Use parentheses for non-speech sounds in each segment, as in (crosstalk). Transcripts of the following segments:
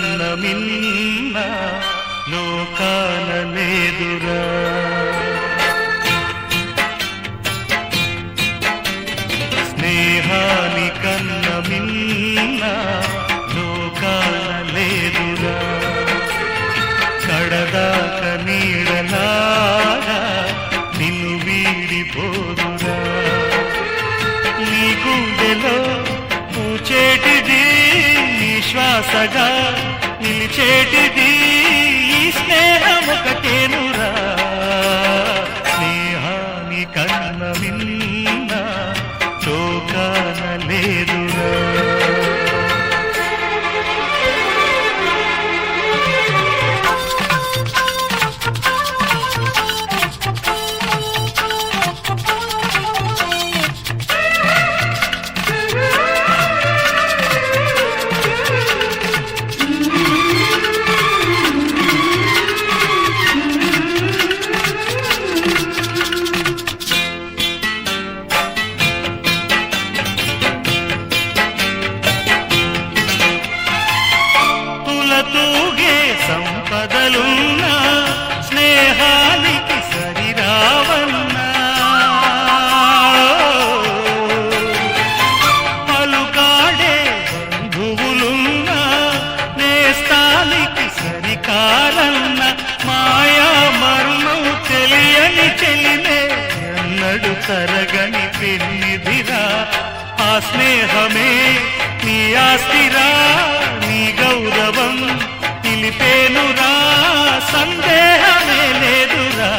కన్నమిన్న లోకాన లేదురా స్నేహాని కన్నమిన్న లోకాన లేదురా కడదాక నీడలాగా నిన్ను వీడిపోదురా. నీ గుండెలో పూచేటిది నిశ్వాసగా చేటిది. ఆస్తిరా నీ గౌరవం నిలిపేనురా సందేహమే లేదురా.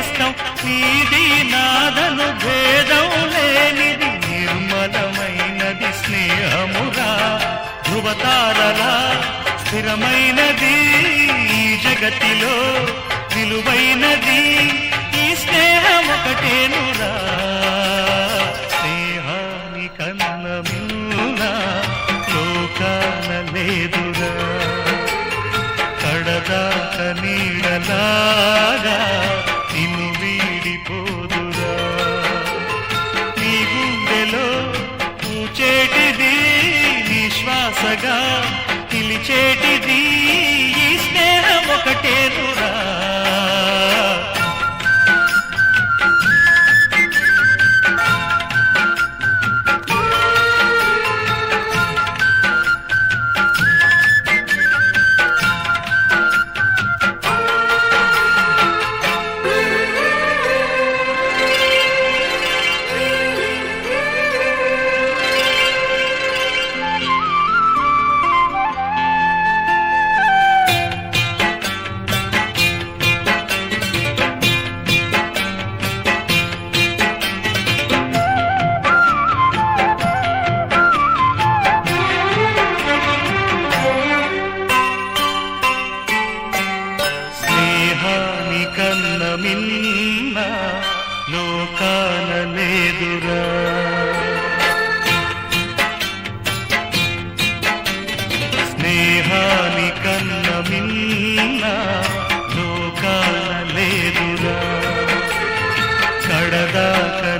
చేస్తాం నీది నాదను భేదం లేనిది నిర్మలమైనది స్నేహమురా. ధృవతారలా స్థిరమైనది ఈ జగతిలో విలువైనది ఈ స్నేహం ఒకటేనురా. స్నేహాని కన్న మిన్న లోకాన లేదురా. కడదాక నీడలాగా శ్వాసగా నిలిచేటిది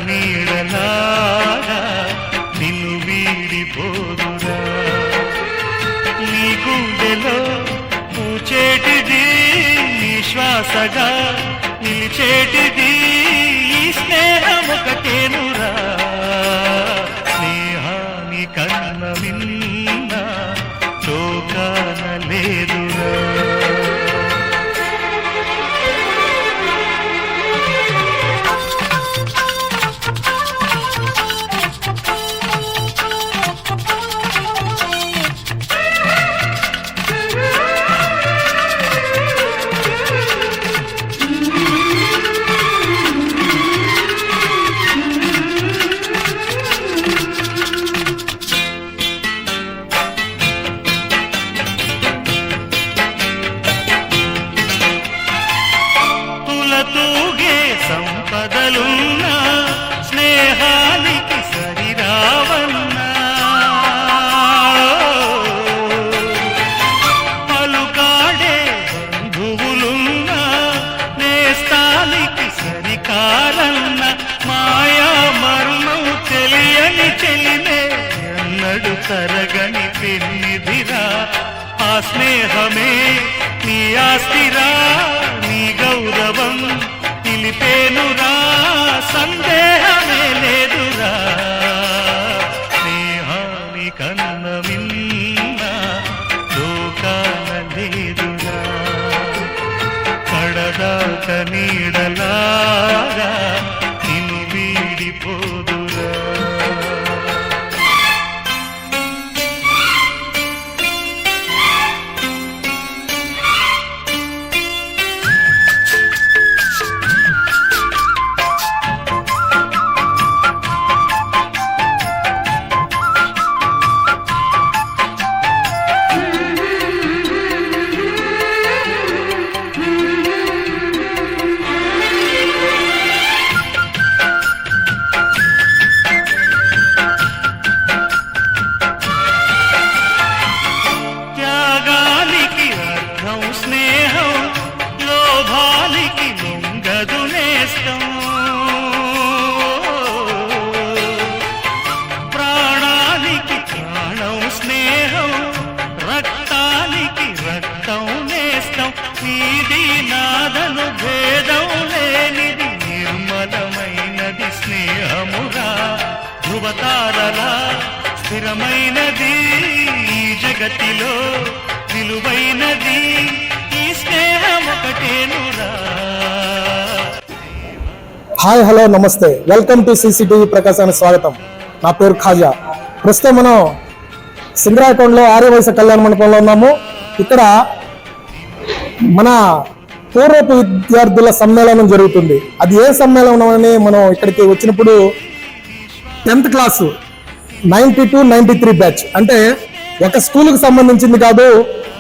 కడదాక నిన్ను వీడిపోదురా. నీ గుండెలో పూచేటిది నీ నిలిచేటిది ఈ స్నేహం ఒకటేనురా తరగని పెన్నిదిరా ఆ స్నేహమే నీ ఆస్తిరా నీ గౌరవం నిలిపేనురా. సందేహమే లేదురా. స్నేహాని కన్న మిన్న లోకాన లేదురా. కడదాక నీడలాగా నిన్ను వీడిపోదురా. జగతిలో విలువైనది ఈ స్నేహం ఒకటేనురా హాయ్ హలో నమస్తే. వెల్కమ్ టు సీసీటీవీ ప్రకాశానికి స్వాగతం. నా పేరు ఖాజా. ప్రస్తుతం మనం సింగరాకొండలో ఆర్యవయస కళ్యాణ మండపంలో ఉన్నాము. ఇక్కడ మన పూర్వపు విద్యార్థుల సమ్మేళనం జరుగుతుంది. అది ఏ సమ్మేళనం అని మనం ఇక్కడికి వచ్చినప్పుడు tenth class ninety two ninety three batch. అంటే ఒక స్కూల్కి సంబంధించింది కాదు.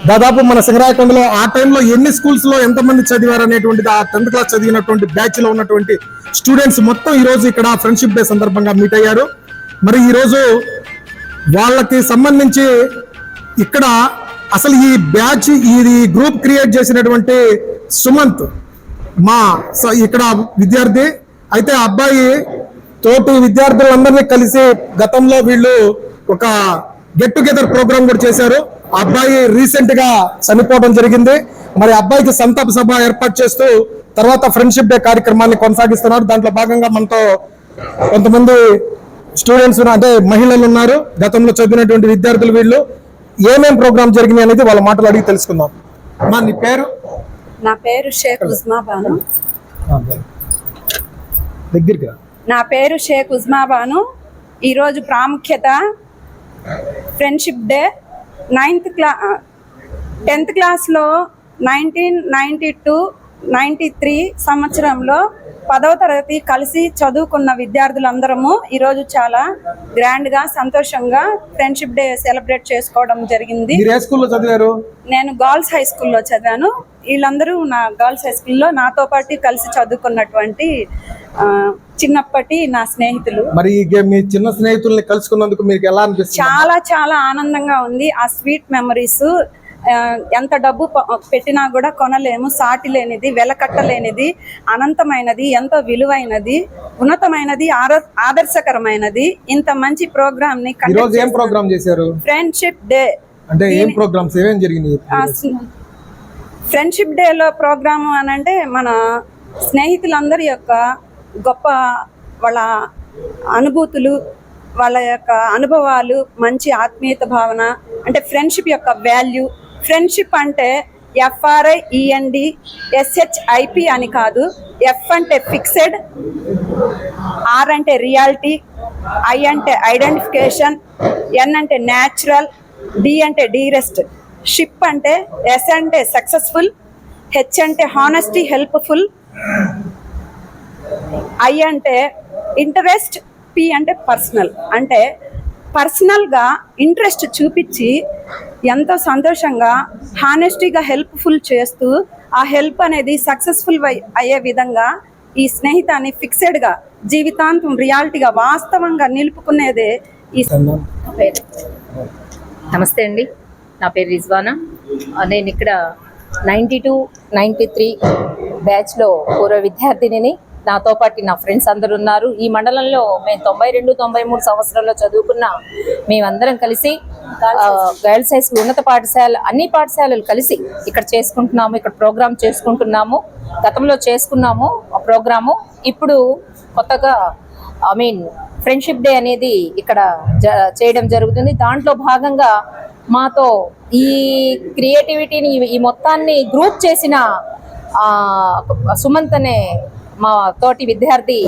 దాదాపు మన సింగరాయకొండలో ఆ టైంలో ఎన్ని స్కూల్స్లో ఎంతమంది చదివారు అనేటువంటిది ఆ టెన్త్ క్లాస్ చదివినటువంటి బ్యాచ్లో ఉన్నటువంటి స్టూడెంట్స్ మొత్తం ఈ రోజు ఇక్కడ ఫ్రెండ్షిప్ డే సందర్భంగా మీట్ అయ్యారు. మరి ఈ రోజు వాళ్ళకి సంబంధించి ఇక్కడ అసలు ఈ బ్యాచ్ ఇది గ్రూప్ క్రియేట్ చేసినటువంటి సుమంత్ మా స- ఇక్కడ విద్యార్థి. అయితే ఆ అబ్బాయి తోటి విద్యార్థులందరినీ కలిసి గతంలో వీళ్ళు ఒక గెట్ టుగెదర్ ప్రోగ్రామ్ కూడా చేశారు. అబ్బాయి రీసెంట్గా చనిపోవడం జరిగింది. మరి అబ్బాయికి సంతాప సభ ఏర్పాటు చేస్తూ తర్వాత ఫ్రెండ్షిప్ డే కార్యక్రమాన్ని కొనసాగిస్తున్నారు. దాంట్లో భాగంగా మనతో కొంతమంది స్టూడెంట్స్ అంటే మహిళలు ఉన్నారు. గతంలో చదివినటువంటి విద్యార్థులు వీళ్ళు. ఏమేం ప్రోగ్రామ్ జరిగినాయి అనేది వాళ్ళ మాటలు అడిగి తెలుసుకుందాం. మా నీ పేరు? నా పేరు షేక్ ఉజ్మా బాను. దగ్గరికి. నా పేరు షేక్ ఉజ్మా బాను. ఈరోజు ప్రాముఖ్యత friendship day ninth class tenth క్లాస్లో nineteen ninety two ninety three సంవత్సరంలో పదవ తరగతి కలిసి చదువుకున్న విద్యార్థులందరము ఈరోజు చాలా గ్రాండ్గా సంతోషంగా ఫ్రెండ్షిప్ డే సెలబ్రేట్ చేసుకోవడం జరిగింది. చదివారు? నేను గర్ల్స్ హై స్కూల్లో చదివాను. వీళ్ళందరూ నా గర్ల్స్ హై స్కూల్లో నాతో పాటు కలిసి చదువుకున్నటువంటి చిన్నప్పటి నా స్నేహితులు. మరి మీ చిన్న స్నేహితుల్ని కలుసుకున్నందుకు మీకు ఎలా అనిపిస్తుంది? చాలా చాలా ఆనందంగా ఉంది. ఆ స్వీట్ మెమరీస్ ఎంత డబ్బు పెట్టినా కూడా కొనలేము. సాటి లేనిది వెలకట్టలేనిది అనంతమైనది ఎంతో విలువైనది ఉన్నతమైనది ఆదర్శకరమైనది. ఇంత మంచి ప్రోగ్రామ్ని ఏం ప్రోగ్రామ్ చేశారు? ఫ్రెండ్షిప్ డే అంటే ఏం ప్రోగ్రామ్స్ ఏమేం జరిగింది? ఫ్రెండ్షిప్ డేలో ప్రోగ్రాము అని అంటే మన స్నేహితులందరి యొక్క గొప్ప వాళ్ళ అనుభూతులు వాళ్ళ యొక్క అనుభవాలు మంచి ఆత్మీయత భావన అంటే ఫ్రెండ్షిప్ యొక్క వాల్యూ. ఫ్రెండ్షిప్ అంటే F R I E N D S H I P అని కాదు. ఎఫ్ అంటే ఫిక్సెడ్ ఆర్ అంటే రియాలిటీ ఐ అంటే ఐడెంటిఫికేషన్ ఎన్ అంటే న్యాచురల్ డి అంటే డీరెస్ట్. షిప్ అంటే ఎస్ అంటే సక్సెస్ఫుల్ హెచ్ అంటే హానెస్టీ హెల్ప్ఫుల్ ఐ అంటే ఇంటరెస్ట్ పి అంటే పర్సనల్. అంటే పర్సనల్గా ఇంట్రెస్ట్ చూపించి ఎంతో సంతోషంగా హానెస్టీగా హెల్ప్ఫుల్ చేస్తూ ఆ హెల్ప్ అనేది సక్సెస్ఫుల్ అయ్యే విధంగా ఈ స్నేహితాన్ని ఫిక్సెడ్గా జీవితాంతం రియాలిటీగా వాస్తవంగా నిలుపుకునేదే ఈ పేరు నమస్తే అండి. నా పేరు రిజ్వానా. నేను ఇక్కడ నైంటీ టూ నైంటీ త్రీ బ్యాచ్లో పూర్వ విద్యార్థినిని నాతో పాటు నా ఫ్రెండ్స్ అందరు ఉన్నారు. ఈ మండలంలో మేము తొంభై రెండు తొంభై మూడు సంవత్సరాల్లో చదువుకున్న మేమందరం కలిసి గర్ల్స్ హై స్కూల్ ఉన్నత పాఠశాల అన్ని పాఠశాలలు కలిసి ఇక్కడ చేసుకుంటున్నాము ఇక్కడ ప్రోగ్రామ్ చేసుకుంటున్నాము. గతంలో చేసుకున్నాము ఆ ప్రోగ్రాము. ఇప్పుడు కొత్తగా ఐ మీన్ ఫ్రెండ్షిప్ డే అనేది ఇక్కడ జ- చేయడం జరుగుతుంది. దాంట్లో భాగంగా మాతో ఈ క్రియేటివిటీని ఈ- మొత్తాన్ని గ్రూప్ చేసిన సుమంత్ అనే మా తోటి విద్యార్థి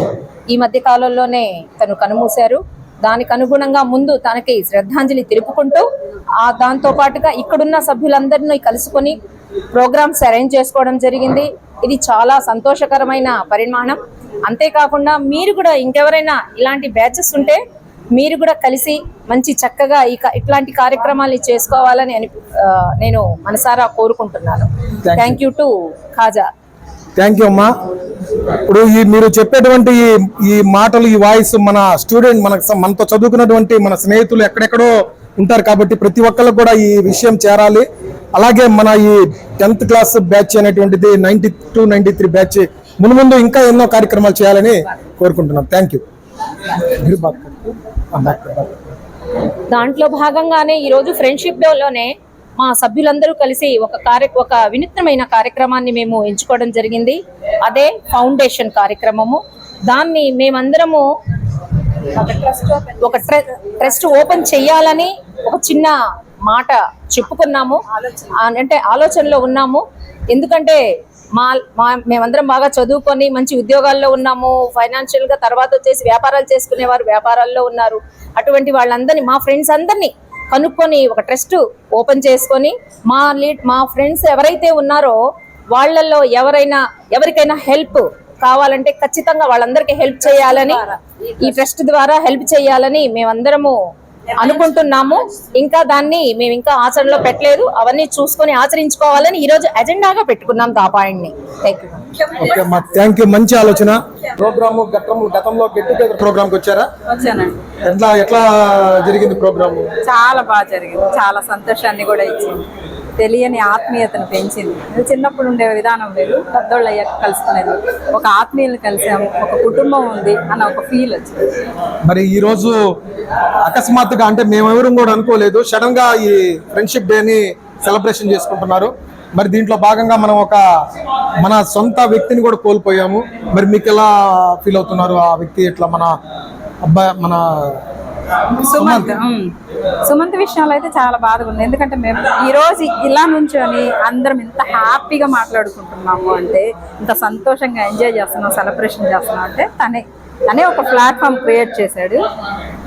ఈ మధ్య కాలంలోనే తను కనుమూశారు. దానికి అనుగుణంగా ముందు తనకి శ్రద్ధాంజలి తెలుపుకుంటూ ఆ దాంతో పాటుగా ఇక్కడున్న సభ్యులందరినీ కలుసుకొని ప్రోగ్రామ్స్ అరేంజ్ చేసుకోవడం జరిగింది. ఇది చాలా సంతోషకరమైన పరిమాణం అంతేకాకుండా మీరు కూడా ఇంకెవరైనా ఇలాంటి బ్యాచెస్ ఉంటే మీరు కూడా కలిసి మంచి చక్కగా ఈ ఇట్లాంటి కార్యక్రమాలు చేసుకోవాలని నేను మనసారా కోరుకుంటున్నాను. Thank you to Khaja thank you అమ్మా. ఇప్పుడు ఈ మీరు చెప్పేటువంటి ఈ- ఈ మాటలు ఈ వాయిస్ మన స్టూడెంట్ మన మనతో చదువుకున్నటువంటి మన స్నేహితులు ఎక్కడెక్కడో ఉంటారు కాబట్టి ప్రతి ఒక్కళ్ళు కూడా ఈ విషయం చేరాలి. అలాగే మన ఈ టెన్త్ క్లాస్ బ్యాచ్ అనేటువంటిది ninety two ninety three batch ముందు ముందు ఇంకా ఎన్నో కార్యక్రమాలు చేయాలని కోరుకుంటున్నాం. థ్యాంక్ యూ దాంట్లో భాగంగానే ఈరోజు రోజు ఫ్రెండ్షిప్ డేలోనే మా సభ్యులందరూ కలిసి ఒక కార్య ఒక వినూత్నమైన కార్యక్రమాన్ని మేము ఎంచుకోవడం జరిగింది. అదే ఫౌండేషన్ కార్యక్రమము. దాన్ని మేమందరము ఒక ట్రస్ట్ ఓపెన్ చేయాలని ఒక చిన్న మాట చెప్పుకున్నాము. అంటే ఆలోచనలో ఉన్నాము. ఎందుకంటే మా మా మేమందరం బాగా చదువుకొని మంచి ఉద్యోగాల్లో ఉన్నాము. ఫైనాన్షియల్గా తర్వాత వచ్చేసి వ్యాపారాలు చేసుకునేవారు వ్యాపారాల్లో ఉన్నారు. అటువంటి వాళ్ళందరినీ మా ఫ్రెండ్స్ అందరినీ కనుక్కొని ఒక ట్రస్ట్ ఓపెన్ చేసుకొని మా లీడ్ మా ఫ్రెండ్స్ ఎవరైతే ఉన్నారో వాళ్ళల్లో ఎవరైనా ఎవరికైనా హెల్ప్ కావాలంటే ఖచ్చితంగా వాళ్ళందరికీ హెల్ప్ చేయాలని ఈ ట్రస్ట్ ద్వారా హెల్ప్ చేయాలని మేమందరము అనుకుంటున్నాము. ఇంకా దాన్ని మేము ఇంకా ఆచరణలో పెట్టలేదు. అవన్నీ చూసుకొని ఆచరించుకోవాలని ఈరోజు అజెండాగా పెట్టుకున్నాం ఆ థ్యాంక్ యూ ఓకే అమ్మా థ్యాంక్ యూ మంచి ఆలోచన. ప్రోగ్రామ్ గతంలో గతంలో గెట్ టుగెదర్ ప్రోగ్రామ్కి వచ్చారా? వచ్చానండి. ఎట్లా ఎట్లా జరిగింది ప్రోగ్రామ్? చాలా బాగా జరిగింది. చాలా సంతోషాన్ని కూడా ఇచ్చింది. తెలియని ఆత్మీయతను పెంచింది. చిన్నప్పుడు ఉండే విధానం లేదు పెద్దోళ్ళు అయ్యాక కలుసుకునేది. ఒక ఆత్మీయులు కలిసాము. ఒక కుటుంబం ఉంది అన్న ఒక ఫీల్ వచ్చింది. మరి ఈ రోజు అకస్మాత్తుగా అంటే మేమెవరూ కూడా అనుకోలేదు. సడన్గా ఈ ఫ్రెండ్షిప్ డే ని సెలబ్రేషన్ చేసుకుంటున్నారు. మరి దీంట్లో భాగంగా మనం ఒక మన సొంత వ్యక్తిని కూడా కోల్పోయాము. మరి మీకు ఎలా ఫీల్ అవుతున్నారు ఆ వ్యక్తి? ఇట్లా మన అబ్బాయి మన సుమంత్. సుమంత్ విషయంలో అయితే చాలా బాధగా ఉంది. ఎందుకంటే మేము ఈ రోజు ఇలా నుంచొని అందరం ఇంత హ్యాపీగా మాట్లాడుకుంటున్నాము అంటే ఇంత సంతోషంగా ఎంజాయ్ చేస్తున్నాం సెలబ్రేషన్ చేస్తున్నాం అంటే తనే తనే ఒక ప్లాట్ఫామ్ క్రియేట్ చేశాడు.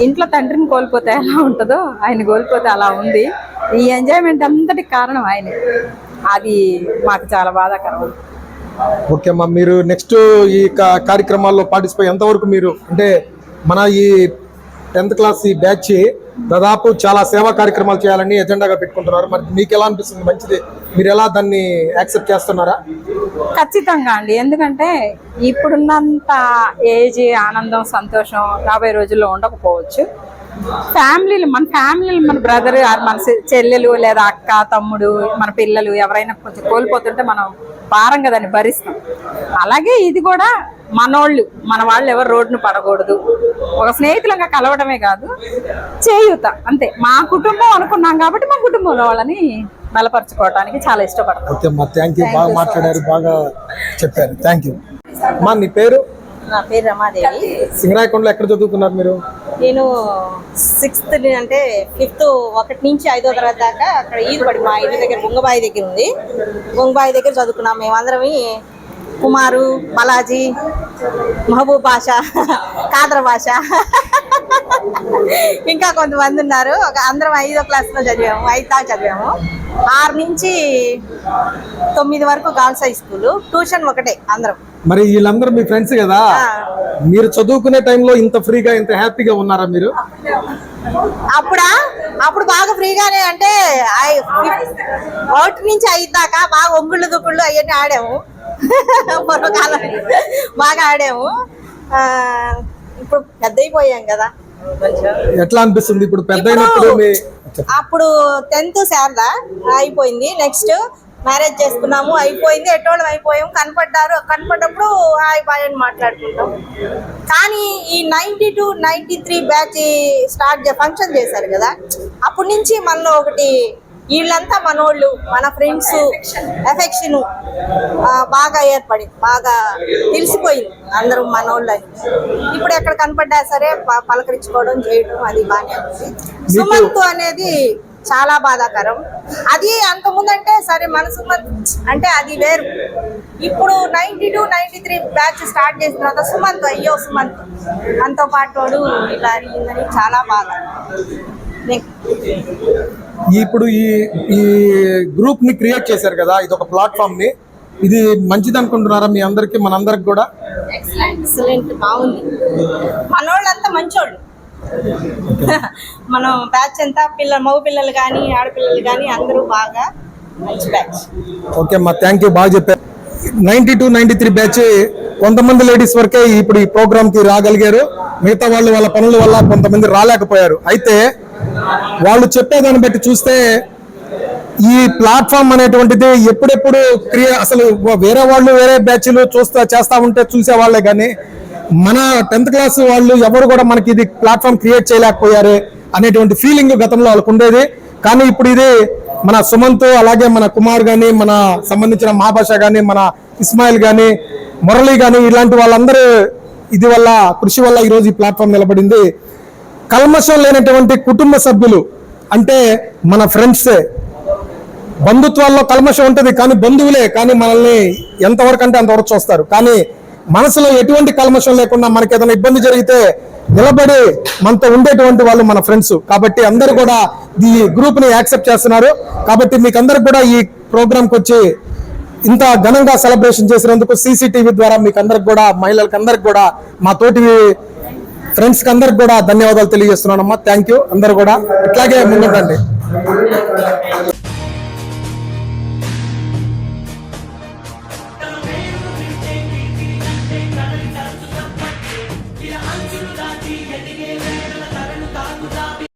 ఇంట్లో తండ్రిని కోల్పోతే ఎలా ఉంటుందో ఆయన కోల్పోతే అలా ఉంది. ఈ ఎంజాయ్మెంట్ అంతటికి కారణం ఆయనే. అది మాకు చాలా బాధాకరం. ఓకే అమ్మా మీరు నెక్స్ట్ ఈ కార్యక్రమాల్లో పార్టిసిపేట్ ఎంతవరకు మీరు అంటే మన ఈ టెన్త్ క్లాస్ ఈ బ్యాచ్ దాదాపు చాలా సేవా కార్యక్రమాలు చేయాలని ఎజెండాగా పెట్టుకుంటున్నారు. మరి మీకు ఎలా అనిపిస్తుంది? మంచిది. మీరు ఎలా దాన్ని యాక్సెప్ట్ చేస్తున్నారా? ఖచ్చితంగా అండి. ఎందుకంటే ఇప్పుడున్నంత ఏజ్ ఆనందం సంతోషం రాబోయే రోజుల్లో ఉండకపోవచ్చు. ఫ్యామిలీలు మన ఫ్యామిలీలు మన బ్రదర్ మన చెల్లెలు లేదా అక్క తమ్ముడు మన పిల్లలు ఎవరైనా కొంచెం కోల్పోతుంటే మనం భారంగా దాన్ని భరిస్తాం. అలాగే ఇది కూడా మనోళ్ళు మన వాళ్ళు ఎవరు రోడ్డును పడకూడదు. ఒక స్నేహితులంగా కలవడమే కాదు చేయూత అంతే. మా కుటుంబం అనుకున్నాం కాబట్టి మా కుటుంబంలో వాళ్ళని బలపరచుకోవడానికి చాలా ఇష్టపడతాం. మాట్లాడారు బాగా చెప్పారు. థ్యాంక్ యూ మీ పేరు? నా పేరు రమాదేవి. సింగరాయకొండలో ఎక్కడ చదువుకున్నారు మీరు? నేను సిక్స్త్ అంటే ఫిఫ్త్ ఒకటి నుంచి ఐదో తరగతి దాకా అక్కడ ఈదుబడి మా ఇంటి దగ్గర బొంగబాయి దగ్గర ఉంది. బొంగబాయి దగ్గర చదువుకున్నాం. మేమందరం కుమారు బాలాజీ మహబూబ్ భాష కాదర భాష ఇంకా కొంతమంది ఉన్నారు. ఒక అందరం ఐదో క్లాస్లో చదివాము ఐదు దాకా చదివాము. ఆరు నుంచి తొమ్మిది వరకు గర్ల్స్ హై స్కూల్ ట్యూషన్ ఒకటే అందరం. మరి వీళ్ళందరూ మీ ఫ్రెండ్స్ కదా? మీరు చదువుకునే టైంలో ఇంత ఫ్రీగా ఇంత హ్యాపీగా ఉన్నారా మీరు? అప్పుడా? అప్పుడు బాగా ఫ్రీగానే అంటే ఒకటి నుంచి ఐదు దాకా బాగా ఒంగుళ్ళు దుక్కుళ్ళు అవన్నీ ఆడాము. పూర్వకాలం బాగా ఆడాము. ఇప్పుడు పెద్ద అయిపోయాం కదా. ఎట్లా అనిపిస్తుంది ఇప్పుడు పెద్ద అప్పుడు టెన్త్ శారద అయిపోయింది. నెక్స్ట్ మ్యారేజ్ చేసుకున్నాము. అయిపోయింది. ఎటోళ్ళం అయిపోయాం కనపడ్డారు. కనపడ్డప్పుడు హాయ్ బాయ్ అని మాట్లాడుకుంటాం. కానీ ఈ ninety two ninety three batch start function చేశారు కదా. అప్పటి నుంచి మనలో ఒకటి వీళ్ళంతా మనోళ్ళు మన ఫ్రెండ్స్ ఎఫెక్షన్ బాగా ఏర్పడి బాగా తెలిసిపోయింది. అందరూ మనోళ్ళు. అని ఇప్పుడు ఎక్కడ కనపడ్డా సరే ప- పలకరించుకోవడం చేయడం అది బాగానే ఉంది. సుమంత్ అనేది చాలా బాధాకరం. అది అంత ముందంటే సరే మన సుమంత్ అంటే అది వేరు. ఇప్పుడు ninety two ninety three batch start చేసిన తర్వాత సుమంత్ అయ్యో సుమంత్ మనతో పాటు వాడు ఇలా అడిగిందని చాలా బాధ. ఇప్పుడు ఈ ఈ గ్రూప్ని క్రియేట్ చేశారు కదా ఇది ఒక ప్లాట్ఫామ్ని ఇది మంచిది అనుకుంటున్నారా మీ అందరికి మనందరికి కూడా? ఎక్సలెంట్ బాగుంది. మనోళ్ళంతా మంచోళ్ళు. (laughs) మనం బ్యాచ్ అంతా పిల్ల మగ పిల్లలు కానీ ఆడపిల్లలు కానీ అందరూ బాగా మంచి బ్యాచ్ ఓకే అమ్మా థ్యాంక్ యూ బాగా చెప్పారు. Ninety two ninety three batch కొంతమంది లేడీస్ వరకే ఇప్పుడు ఈ ప్రోగ్రామ్కి రాగలిగారు. మిగతా వాళ్ళు వాళ్ళ పనుల వల్ల కొంతమంది రాలేకపోయారు. అయితే వాళ్ళు చెప్పేదాన్ని బట్టి చూస్తే ఈ ప్లాట్ఫామ్ అనేటువంటిది ఎప్పుడెప్పుడు క్రియ అసలు వేరే వాళ్ళు వేరే బ్యాచ్లు చూస్తా చేస్తా ఉంటే చూసే వాళ్ళే కానీ మన టెన్త్ క్లాస్ వాళ్ళు ఎవరు కూడా మనకి ఇది ప్లాట్ఫామ్ క్రియేట్ చేయలేకపోయారు అనేటువంటి ఫీలింగ్ గతంలో వాళ్ళకు ఉండేది. కానీ ఇప్పుడు ఇది మన సుమంత్ అలాగే మన కుమార్ గాని మన సంబంధించిన మహాభాష గాని మన ఇస్మాయిల్ గాని మురళి గాని ఇలాంటి వాళ్ళందరూ ఇది వల్ల కృషి వల్ల ఈరోజు ఈ ప్లాట్ఫామ్ నిలబడింది. కల్మషం లేనటువంటి కుటుంబ సభ్యులు అంటే మన ఫ్రెండ్సే బంధుత్వాల్లో కల్మషం ఉంటుంది కానీ బంధువులే కానీ మనల్ని ఎంతవరకు అంటే అంతవరకు చూస్తారు. కానీ మనసులో ఎటువంటి కల్మషం లేకుండా మనకి ఏదైనా ఇబ్బంది జరిగితే నిలబడి మనతో ఉండేటువంటి వాళ్ళు మన ఫ్రెండ్స్ కాబట్టి అందరూ కూడా ఈ గ్రూప్ని యాక్సెప్ట్ చేస్తున్నారు. కాబట్టి మీకు అందరు కూడా ఈ ప్రోగ్రామ్కి వచ్చి ఇంత ఘనంగా సెలబ్రేషన్ చేసినందుకు సీసీటీవీ ద్వారా మీకు అందరికి కూడా మహిళలకు అందరికి కూడా మా తోటి ఫ్రెండ్స్కి అందరికి కూడా ధన్యవాదాలు తెలియజేస్తున్నానమ్మా. థ్యాంక్ యూ అందరు కూడా. ఇట్లాగే ముందుండండి.